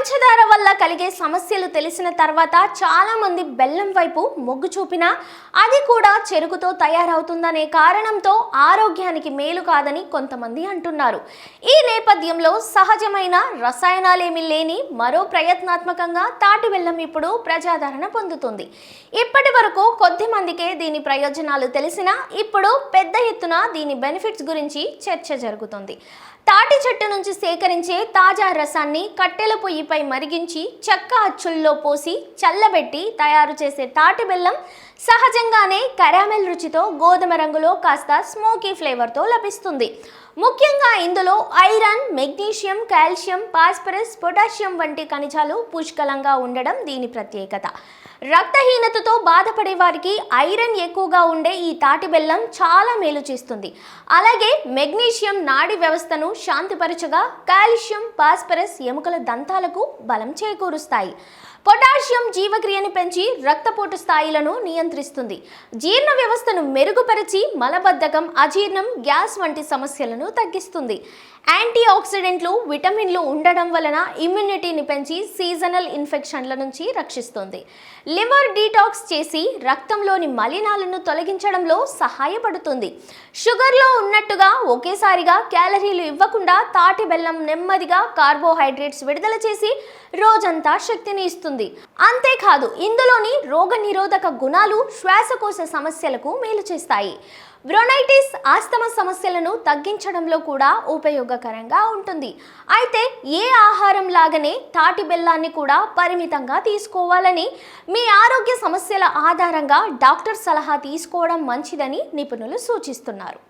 పంచదార వల్ల కలిగే సమస్యలు తెలిసిన తర్వాత చాలామంది బెల్లం వైపు మొగ్గు చూపినా అది కూడా చెరుకుతో తయారవుతుందనే కారణంతో ఆరోగ్యానికి మేలు కాదని కొంతమంది అంటున్నారు. ఈ నేపథ్యంలో సహజమైన రసాయనాలేమీ లేని మరో ప్రయత్నాత్మకంగా తాటి బెల్లం ఇప్పుడు ప్రజాదరణ పొందుతుంది. ఇప్పటి వరకు కొద్ది మందికే దీని ప్రయోజనాలు తెలిసినా ఇప్పుడు పెద్ద ఎత్తున దీని బెనిఫిట్స్ గురించి చర్చ జరుగుతుంది. తాటి చెట్టు నుంచి సేకరించే తాజా రసాన్ని కట్టెల నీటిపై మరిగించి చెక్క అచ్చుల్లో పోసి చల్లబెట్టి తయారు చేసే తాటి బెల్లం సహజంగానే కరామెల్ రుచితో గోధుమ రంగులో కాస్త స్మోకీ ఫ్లేవర్తో లభిస్తుంది. ముఖ్యంగా ఇందులో iron magnesium calcium phosphorus potassium వంటి ఖనిజాలు పుష్కలంగా ఉండడం దీని ప్రత్యేకత. రక్తహీనతతో బాధపడే వారికి ఐరన్ ఎక్కువగా ఉండే ఈ తాటి బెల్లం చాలా మేలు చేస్తుంది. అలాగే మెగ్నీషియం నాడి వ్యవస్థను శాంతిపరచగా కాల్షియం పాస్పరస్ ఎముకల దంతాలకు బలం చేకూరుస్తాయి. పొటాషియం జీవక్రియని పెంచి రక్తపోటు స్థాయిలను నియంత్రిస్తుంది. జీర్ణ వ్యవస్థను మెరుగుపరిచి మలబద్ధకం అజీర్ణం గ్యాస్ వంటి సమస్యలను తగ్గిస్తుంది. యాంటీ ఆక్సిడెంట్లు విటమిన్లు ఉండడం వలన ఇమ్యూనిటీని పెంచి సీజనల్ ఇన్ఫెక్షన్ల నుంచి రక్షిస్తుంది. లివర్ డీటాక్స్ చేసి రక్తంలోని మలినాలను తొలగించడంలో సహాయపడుతుంది. షుగర్లో ఉన్నట్టుగా ఒకేసారిగా క్యాలరీలు ఇవ్వకుండా తాటి బెల్లం నెమ్మదిగా కార్బోహైడ్రేట్స్ విడుదల చేసి రోజంతా శక్తిని ఇస్తుంది. అంతేకాదు ఇందులోని రోగ నిరోధక గుణాలు శ్వాసకోశ సమస్యలకు మేలు చేస్తాయి. బ్రోనైటిస్ ఆస్తమ సమస్యలను తగ్గించడంలో కూడా ఉపయోగకరంగా ఉంటుంది. అయితే ఏ ఆహారం లాగానే తాటి బెల్లాన్ని కూడా పరిమితంగా తీసుకోవాలని మీ ఆరోగ్య సమస్యల ఆధారంగా డాక్టర్ సలహా తీసుకోవడం మంచిదని నిపుణులు సూచిస్తున్నారు.